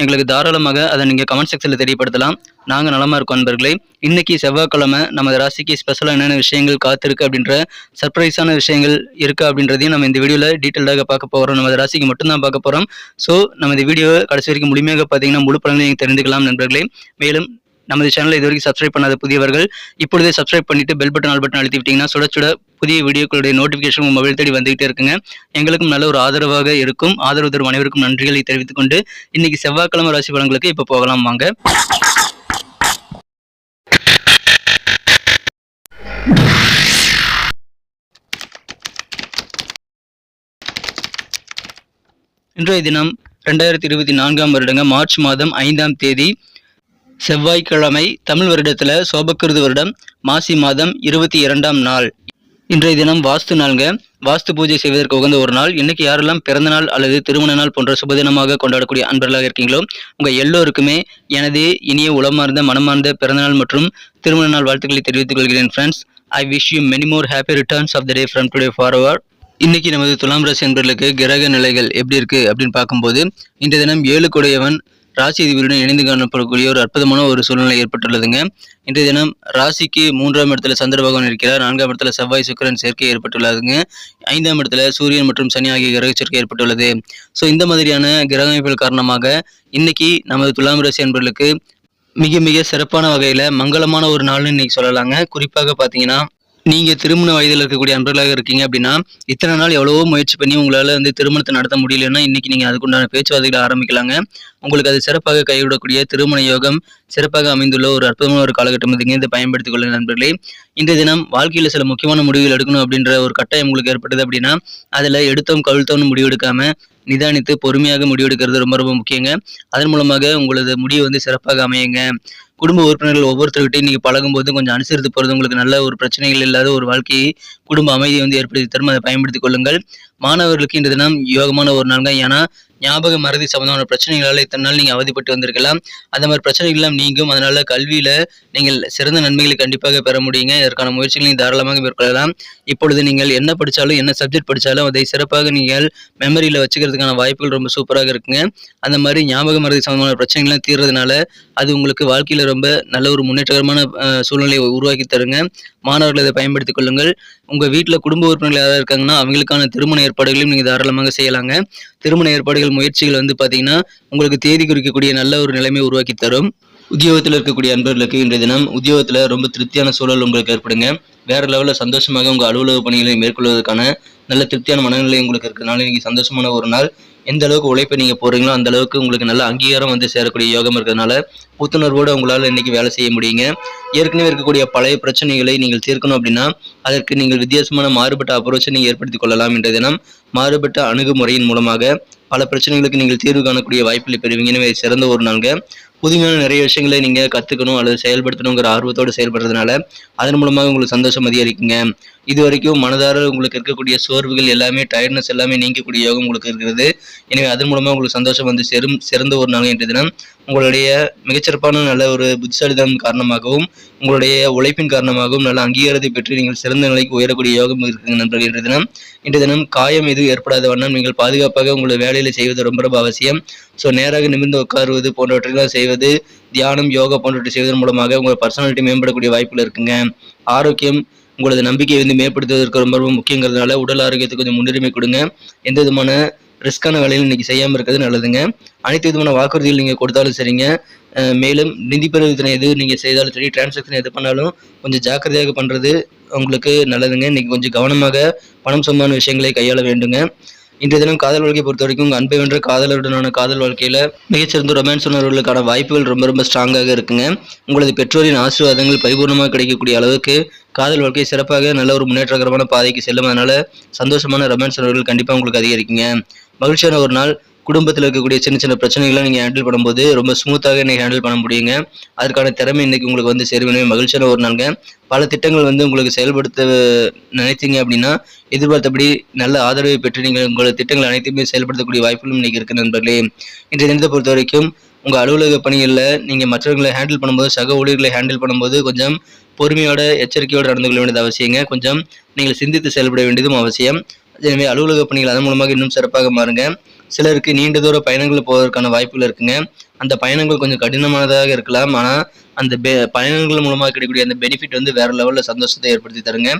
எங்களுக்கு தாராளமாக அதை நீங்கள் கமெண்ட் செக்ஷனில் தெரியப்படுத்தலாம். நாங்கள் நலமாக இருக்கோம் நண்பர்களே இன்றைக்கி செவ்வாய்க்கிழமை நமது ராசிக்கு ஸ்பெஷலாக என்னென்ன விஷயங்கள் காத்திருக்கு அப்படின்ற சர்ப்ரைஸான விஷயங்கள் இருக்குது அப்படின்றதையும் நம்ம இந்த வீடியோவில் டீட்டெயிலாக பார்க்க போகிறோம் நமது ராசிக்கு மட்டும்தான் பார்க்க போகிறோம் ஸோ நம்ம இந்த வீடியோவை கடைசி வரைக்கும் முழுமையாக பார்த்தீங்கன்னா முழு பலன்களை நீங்கள் தெரிந்துக்கலாம் நண்பர்களே மேலும் நமது சேனலை இது வரைக்கும் சப்ஸ்கிரைப் பண்ணாத புதியவர்கள் இப்பொழுதே சப்ஸ்கிரைப் பண்ணிட்டு பெல் பட்டன் ஆல் பட்டன் அழுத்தி விட்டீங்கன்னா சுட சுட புதிய வீடியோக்களுடைய நோட்டிஃபிகேஷன் உங்கள் மொபைல் தேடி வந்துகிட்டே இருக்குங்க. எங்களுக்கும் நல்ல ஒரு ஆதரவாக இருக்கும். ஆதரவு தரும் அனைவருக்கும் நன்றிகளை தெரிவித்துக் கொண்டு இன்னைக்கு செவ்வாய்க்கிழமை ராசி பலன்களுக்கு இப்போ போகலாம் வாங்க. இன்றைய தினம் ரெண்டாயிரத்தி இருபத்தி நான்காம் வருடங்க மார்ச் மாதம் ஐந்தாம் தேதி. செவ்வாய்க்கிழமை தமிழ் வருடத்தில் சோபக்கிருது வருடம் மாசி மாதம் இருபத்தி இரண்டாம் நாள். இன்றைய தினம் வாஸ்து நாள்ங்க. வாஸ்து பூஜை செய்வதற்கு உகந்த ஒரு நாள். இன்னைக்கு யாரெல்லாம் பிறந்த நாள் அல்லது திருமண நாள் போன்ற சுபதினமாக கொண்டாடக்கூடிய அன்பர்களாக இருக்கீங்களோ உங்கள் எல்லோருக்குமே எனது இனிய உளமார்ந்த மனமார்ந்த பிறந்தநாள் மற்றும் திருமண நாள் வாழ்த்துக்களை தெரிவித்துக் கொள்கிறேன் friends I wish you many more happy returns of the day from today forward இன்னைக்கு நமது துலாம் ராசி என்பர்களுக்கு கிரக நிலைகள் எப்படி இருக்கு அப்படின்னு பார்க்கும்போது இந்த தினம் ஏழு கொடையவன் ராசி அதிபருடன் இணைந்து காணப்படக்கூடிய ஒரு அற்புதமான ஒரு சூழ்நிலை ஏற்பட்டுள்ளதுங்க. இன்றைய தினம் ராசிக்கு மூன்றாம் இடத்துல சந்திர பகவான் இருக்கிறார். நான்காம் இடத்துல செவ்வாய் சுக்கரன் சேர்க்கை ஏற்பட்டுள்ளதுங்க. ஐந்தாம் இடத்துல சூரியன் மற்றும் சனி ஆகிய கிரக சேர்க்கை ஏற்பட்டுள்ளது. ஸோ இந்த மாதிரியான கிரக அமைப்புகள் காரணமாக இன்னைக்கு நமது துலாம் ராசி அன்பர்களுக்கு மிக மிக சிறப்பான வகையில் மங்களமான ஒரு நாள்னு இன்னைக்கு சொல்லலாங்க. குறிப்பாக பார்த்தீங்கன்னா நீங்கள் திருமண வயதில் இருக்கக்கூடிய அன்பர்களாக இருக்கீங்க அப்படின்னா இத்தனை நாள் எவ்வளவோ முயற்சி பண்ணி உங்களால் வந்து திருமணத்தை நடத்த முடியலன்னா இன்றைக்கி நீங்கள் அதுக்குண்டான பேச்சுவார்த்தைகளை ஆரம்பிக்கலாங்க. உங்களுக்கு அது சிறப்பாக கைவிடக்கூடிய திருமண யோகம் சிறப்பாக அமைந்துள்ள ஒரு அற்புதமான ஒரு காலகட்டம் இதுங்க இதை பயன்படுத்திக் கொள்ளுங்க நண்பர்களே இந்த தினம் வாழ்க்கையில் சில முக்கியமான முடிவுகள் எடுக்கணும் அப்படின்ற ஒரு கட்டாயம் உங்களுக்கு ஏற்பட்டது அப்படின்னா அதில் எடுத்தோம் கவிழ்த்தோம்னு முடிவு எடுக்காம நிதானித்து பொறுமையாக முடிவெடுக்கிறது ரொம்ப ரொம்ப முக்கியங்க. அதன் மூலமாக உங்களது முடிவு வந்து சிறப்பாக அமையுங்க. குடும்ப உறுப்பினர்கள் ஒவ்வொருத்தர்கிட்டையும் நீங்கள் பழகும்போது கொஞ்சம் அனுசரித்து போகிறது உங்களுக்கு நல்ல ஒரு பிரச்சனைகள் இல்லாத ஒரு வாழ்க்கையை குடும்ப அமைதியை வந்து ஏற்படுத்தி தரும். அதை பயன்படுத்திக் கொள்ளுங்கள். மாணவர்களுக்கு இந்த தினம் யோகமான ஒரு நாள்ங்க. ஏன்னா ஞாபக மறதி சம்பந்தமான பிரச்சனைகளால் இத்தனை நாள் நீங்கள் அவதிப்பட்டு வந்திருக்கலாம். அந்த மாதிரி பிரச்சனைகள்லாம் நீங்கும். அதனால் கல்வியில் நீங்கள் சிறந்த நன்மைகளை கண்டிப்பாக பெற முடியுங்க. இதற்கான முயற்சிகளை நீங்கள் தாராளமாக மேற்கொள்ளலாம். இப்பொழுது நீங்கள் என்ன படித்தாலும் என்ன சப்ஜெக்ட் படித்தாலும் அதை சிறப்பாக நீங்கள் மெமரியில் வச்சுக்கிறதுக்கான வாய்ப்புகள் ரொம்ப சூப்பராக இருக்குங்க. அந்த மாதிரி ஞாபக மறதி சம்பந்தமான பிரச்சனைகள்லாம் தீர்றதுனால அது உங்களுக்கு வாழ்க்கையில் ரொம்ப நல்ல ஒரு முன்னேற்றகரமான சூழ்நிலையை உருவாக்கி தருங்க. மாணவர்கள் இதை பயன்படுத்திக் கொள்ளுங்கள். உங்கள் வீட்டில் குடும்ப உறுப்பினர்கள் யாராவது இருக்காங்கன்னா அவங்களுக்கான திருமண ஏற்பாடுகளையும் நீங்கள் தாராளமாக செய்யலாங்க. திருமண ஏற்பாடுகள் முயற்சிகள் வந்து பார்த்தீங்கன்னா உங்களுக்கு தேதி குறிக்கக்கூடிய நல்ல ஒரு நிலைமை உருவாக்கி தரும். உத்தியோகத்தில் இருக்கக்கூடிய அன்பர்களுக்கு இன்றைய தினம் உத்தியோகத்தில் ரொம்ப திருப்தியான சூழல் உங்களுக்கு ஏற்படுங்க. வேற லெவலில் சந்தோஷமாக உங்கள் அலுவலக பணிகளை மேற்கொள்வதற்கான நல்ல திருப்தியான மனநிலை உங்களுக்கு இருக்கிறனால நீங்கள் சந்தோஷமான ஒரு நாள். எந்த அளவுக்கு உழைப்பை நீங்கள் போடுறீங்களோ அந்த அளவுக்கு உங்களுக்கு நல்ல அங்கீகாரம் வந்து சேரக்கூடிய யோகம் இருக்கிறதுனால புத்துணர்வோடு உங்களால் இன்னைக்கு வேலை செய்ய முடியுங்க. ஏற்கனவே இருக்கக்கூடிய பழைய பிரச்சனைகளை நீங்கள் தீர்க்கணும் அப்படின்னா அதற்கு நீங்கள் வித்தியாசமான மாறுபட்ட அப்ரோச்சை நீங்கள் ஏற்படுத்திக் கொள்ளலாம் என்ற தினம் மாறுபட்ட அணுகுமுறையின் மூலமாக பல பிரச்சனைகளுக்கு நீங்கள் தீர்வு காணக்கூடிய வாய்ப்புகளை பெறுவீங்க. எனவே சிறந்த ஒரு நாள்ங்க. புதுமையான நிறைய விஷயங்களை நீங்கள் கற்றுக்கணும் அல்லது செயல்படுத்தணுங்கிற ஆர்வத்தோடு செயல்படுறதுனால அதன் மூலமாக உங்களுக்கு சந்தோஷம் அதிகரிக்குங்க. இது வரைக்கும் மனதார உங்களுக்கு இருக்கக்கூடிய சோர்வுகள் எல்லாமே டயர்ட்னஸ் எல்லாமே நீங்கக்கூடிய யோகம் உங்களுக்கு இருக்கிறது. எனவே அதன் மூலமாக உங்களுக்கு சந்தோஷம் வந்து செரும் சிறந்த ஒரு நாள் என்ற தினம். உங்களுடைய மிகச்சிறப்பான நல்ல ஒரு புத்திசாலிதனம் காரணமாகவும் உங்களுடைய உழைப்பின் காரணமாகவும் நல்ல அங்கீகாரத்தை பெற்று நீங்கள் சிறந்த நிலைக்கு உயரக்கூடிய யோகம் இருக்குங்க நண்பர்கள் இன்றைய தினம். இன்றைய தினம் காயம் எதுவும் ஏற்படாத வண்ணம் நீங்கள் பாதுகாப்பாக உங்களை வேலையில் செய்வது ரொம்ப ரொம்ப அவசியம். ஸோ நேராக நிமிர்ந்து உட்காருவது போன்றவற்றையெல்லாம் செய்வது தியானம் யோகா போன்றவற்றை செய்வதன் மூலமாக உங்கள் பர்சனாலிட்டி மேம்படக்கூடிய வாய்ப்புகள் இருக்குங்க. ஆரோக்கியம் உங்களது நம்பிக்கையை வந்து மேம்படுத்துவதற்கு ரொம்ப ரொம்ப முக்கியங்கிறதுனால உடல் ஆரோக்கியத்துக்கு கொஞ்சம் முன்னுரிமை கொடுங்க. எந்த விதமான ரிஸ்க்கான வேலையில் இன்றைக்கி செய்யாமல் இருக்கிறது நல்லதுங்க. அனைத்து விதமான வாக்குறுதிகள் நீங்கள் கொடுத்தாலும் சரிங்க. மேலும் நிதி பரிவர்த்தனை எது நீங்கள் செய்தாலும் சரி டிரான்சாக்ஷன் எது பண்ணாலும் கொஞ்சம் ஜாக்கிரதையாக பண்ணுறது உங்களுக்கு நல்லதுங்க. இன்னைக்கு கொஞ்சம் கவனமாக பணம் சம்பந்தமான விஷயங்களை கையாள வேண்டுங்க. இன்றைய தினம் காதல் வாழ்க்கையை பொறுத்த வரைக்கும் உங்கள் அன்பை வென்ற காதலருடனான காதல் வாழ்க்கையில் மிகச்சிறந்த ரொமான்ஸ் உணர்வுகளுக்கான வாய்ப்புகள் ரொம்ப ரொம்ப ஸ்ட்ராங்காக இருக்குங்க. உங்களது பெற்றோரின் ஆசீர்வாதங்கள் பரிபூர்ணமாக கிடைக்கக்கூடிய அளவுக்கு காதல் வாழ்க்கை சிறப்பாக நல்ல ஒரு முன்னேற்றகரமான பாதைக்கு செல்லும் அதனால சந்தோஷமான ரொமான்ஸ் உணர்வுகள் கண்டிப்பாக உங்களுக்கு அதிகரிக்குங்க. மகிழ்ச்சியான ஒரு நாள் குடும்பத்தில் இருக்கக்கூடிய சின்ன சின்ன பிரச்சனைகளை நீங்கள் ஹேண்டில் பண்ணும்போது ரொம்ப ஸ்மூத்தாக நீங்கள் ஹேண்டில் பண்ண முடியுங்க. அதற்கான திறமை இன்றைக்கி உங்களுக்கு வந்து சேருவினவே மகிழ்ச்சியான ஒரு நாளுங்க. பல திட்டங்கள் வந்து உங்களுக்கு செயல்படுத்த நினைத்தீங்க அப்படின்னா எதிர்பார்த்தபடி நல்ல ஆதரவை பெற்று நீங்கள் உங்களோட திட்டங்கள் அனைத்தையுமே செயல்படுத்தக்கூடிய வாய்ப்புகளும் இன்றைக்கி இருக்குது நண்பர்களே. இன்றைய தினத்தை பொறுத்த வரைக்கும் உங்கள் அலுவலக பணிகளில் நீங்கள் மற்றவர்களை ஹேண்டில் பண்ணும்போது சக ஊழியர்களை ஹேண்டில் பண்ணும்போது கொஞ்சம் பொறுமையோட எச்சரிக்கையோடு நடந்து கொள்ள வேண்டியது அவசியங்க. கொஞ்சம் நீங்கள் சிந்தித்து செயல்பட வேண்டியதும் அவசியம். எனவே அலுவலக பணிகள் அதன் மூலமாக இன்னும் சிறப்பாக மாறுங்க. சிலருக்கு நீண்ட தூர பயணங்கள் போவதற்கான வாய்ப்புகள் இருக்குங்க. அந்த பயணங்கள் கொஞ்சம் கடினமானதாக இருக்கலாம். ஆனால் அந்த பெ பயணங்கள் மூலமாக கிடைக்கக்கூடிய அந்த பெனிஃபிட் வந்து வேறு லெவலில் சந்தோஷத்தை ஏற்படுத்தி தருங்க.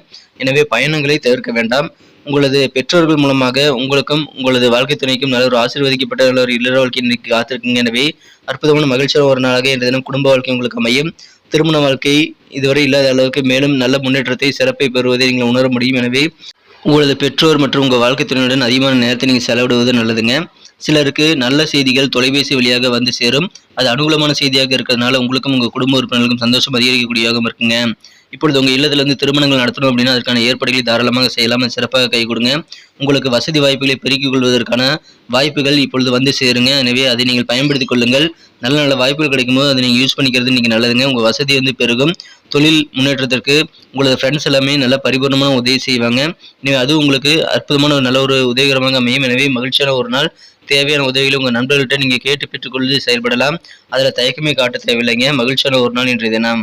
எனவே பயணங்களை தவிர்க்க வேண்டாம். உங்களது பெற்றோர்கள் மூலமாக உங்களுக்கும் உங்களது வாழ்க்கை துணைக்கும் நல்ல ஒரு ஆசீர்வதிக்கப்பட்ட ஒரு இல்லற வாழ்க்கை இன்னைக்கு காத்திருக்குங்க. எனவே அற்புதமான மகிழ்ச்சியான ஒரு நாளாக இந்த தினம் குடும்ப வாழ்க்கை உங்களுக்கு அமையும். திருமண வாழ்க்கை இதுவரை இல்லாத அளவுக்கு மேலும் நல்ல முன்னேற்றத்தை சிறப்பை பெறுவதை நீங்கள் உணர முடியும். எனவே உங்களது பெற்றோர் மற்றும் உங்கள் வாழ்க்கை துணையுடன் அதிகமான நேரத்தை நீங்கள் செலவிடுவது நல்லதுங்க. சிலருக்கு நல்ல செய்திகள் தொலைபேசி வழியாக வந்து சேரும். அது அனுகூலமான செய்தியாக இருக்கிறதுனால உங்களுக்கும் உங்கள் குடும்ப உறுப்பினர்களுக்கும் சந்தோஷம் அதிகரிக்கக்கூடியதாகவும் இருக்குங்க. இப்பொழுது உங்கள் இல்லத்திலிருந்து திருமணங்கள் நடத்தணும் அப்படின்னா அதற்கான ஏற்பாடுகளை தாராளமாக செய்யலாம் சிறப்பாக கை கொடுங்க. உங்களுக்கு வசதி வாய்ப்புகளை பெருக்கிக் கொள்வதற்கான வாய்ப்புகள் இப்பொழுது வந்து சேருங்க. எனவே அதை நீங்கள் பயன்படுத்திக் கொள்ளுங்கள். நல்ல நல்ல வாய்ப்புகள் கிடைக்கும்போது அதை நீங்கள் யூஸ் பண்ணிக்கிறது இன்றைக்கி நல்லதுங்க. உங்கள் வசதி வந்து பெருகும். தொழில் முன்னேற்றத்திற்கு உங்களது ஃப்ரெண்ட்ஸ் எல்லாமே நல்ல பரிபூர்ணமான உதவி செய்வாங்க. எனவே அது உங்களுக்கு அற்புதமான ஒரு நல்ல ஒரு உதவிகரமாக அமையும். எனவே மகிழ்ச்சியான ஒரு நாள். தேவையான உதவிகளை உங்கள் நண்பர்கள்ட்ட நீங்கள் கேட்டு பெற்றுக்கொண்டு செயல்படலாம். அதில் தயக்கமே காட்ட தேவையில்லைங்க. மகிழ்ச்சியான ஒரு நாள் இன்றைய தினம்.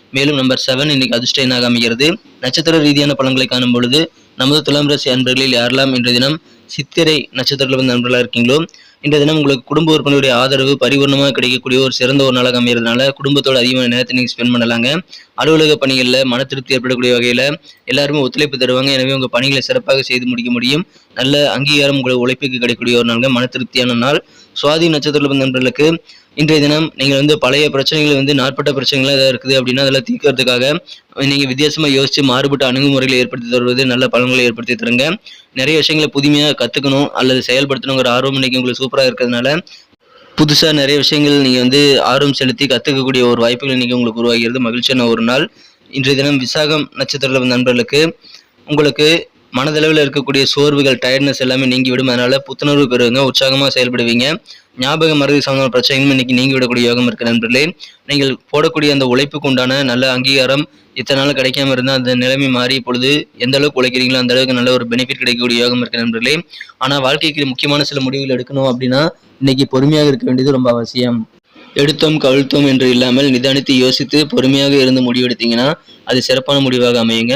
மேலும் நம்பர் செவன் இன்னைக்கு அதிர்ஷ்ட எண்ணாக அமைகிறது? நட்சத்திர ரீதியான பலன்களை காணும் பொழுது நமது துலாம் ராசி அன்பர்களில் யாரெல்லாம் இன்றைய தினம் சித்திரை நட்சத்திரத்தில் வந்து நண்பர்களாக இருக்கீங்களோ இன்றைய தினம் உங்களுக்கு குடும்ப உறுப்பினருடைய ஆதரவு பரிபூர்ணமாக கிடைக்கக்கூடிய ஒரு சிறந்த ஒரு நாளாக அமைகிறதுனால குடும்பத்தோட அதிகமான நேரத்தை நீங்கள் ஸ்பெண்ட் பண்ணலாங்க. அலுவலக பணிகளில் மன திருப்தி ஏற்படக்கூடிய வகையில் எல்லாருமே ஒத்துழைப்பு தருவாங்க. எனவே உங்கள் பணிகளை சிறப்பாக செய்து முடிக்க முடியும். நல்ல அங்கீகாரம் உங்கள் உழைப்புக்கு கிடைக்கக்கூடிய ஒரு நாளுங்க. மன திருப்தியான நாள். சுவாதி நட்சத்திரத்தில் வந்த நண்பர்களுக்கு இன்றைய தினம் நீங்கள் வந்து பழைய பிரச்சனைகள் வந்து நாட்பட்ட பிரச்சனைகள் ஏதாவது இருக்குது அப்படின்னா அதெல்லாம் தீர்க்கறதுக்காக நீங்கள் வித்தியாசமாக யோசித்து மாறுபட்ட அணுகுமுறைகளை ஏற்படுத்தி தருவது நல்ல பலன்களை ஏற்படுத்தி தருங்க. நிறைய விஷயங்களை புதுமையாக கற்றுக்கணும் அல்லது செயல்படுத்தணுங்கிற ஆர்வம் இன்னைக்கு உங்களுக்கு சூப்பராக இருக்கிறதுனால புதுசாக நிறைய விஷயங்கள் நீங்கள் வந்து ஆர்வம் செலுத்தி கற்றுக்கக்கூடிய ஒரு வாய்ப்புகள் இன்றைக்கி உங்களுக்கு உருவாகிறது. மகிழ்ச்சியான ஒரு நாள். இன்றைய தினம் விசாகம் நட்சத்திரத்தில் நண்பர்களுக்கு உங்களுக்கு மனதளவில் இருக்கக்கூடிய சோர்வுகள் டயர்ட்னஸ் எல்லாமே நீங்கிவிடும். அதனால புத்துணர்வு பெறுவீங்க உற்சாகமாக செயல்படுவீங்க. ஞாபக மருதி சம்பந்தமான பிரச்சனைகளும் இன்னைக்கு நீங்கி விடக்கூடிய யோகம் இருக்கு நண்பர்களே. நீங்கள் போடக்கூடிய அந்த உழைப்புக்கு உண்டான நல்ல அங்கீகாரம் இத்தனை நாள் கிடைக்காம இருந்தால் அந்த நிலைமை மாறி இப்பொழுது எந்த அளவுக்கு உழைக்கிறீங்களோ அந்த அளவுக்கு நல்ல ஒரு பெனிஃபிட் கிடைக்கக்கூடிய யோகம் இருக்கு நண்பர்களே. ஆனால் வாழ்க்கைக்கு முக்கியமான சில முடிவுகள் எடுக்கணும் அப்படின்னா இன்னைக்கு பொறுமையாக இருக்க வேண்டியது ரொம்ப அவசியம். எடுத்தோம் கவிழ்த்தோம் என்று இல்லாமல் நிதானித்து யோசித்து பொறுமையாக இருந்து முடிவெடுத்தீங்கன்னா அது சிறப்பான முடிவாக அமையுங்க.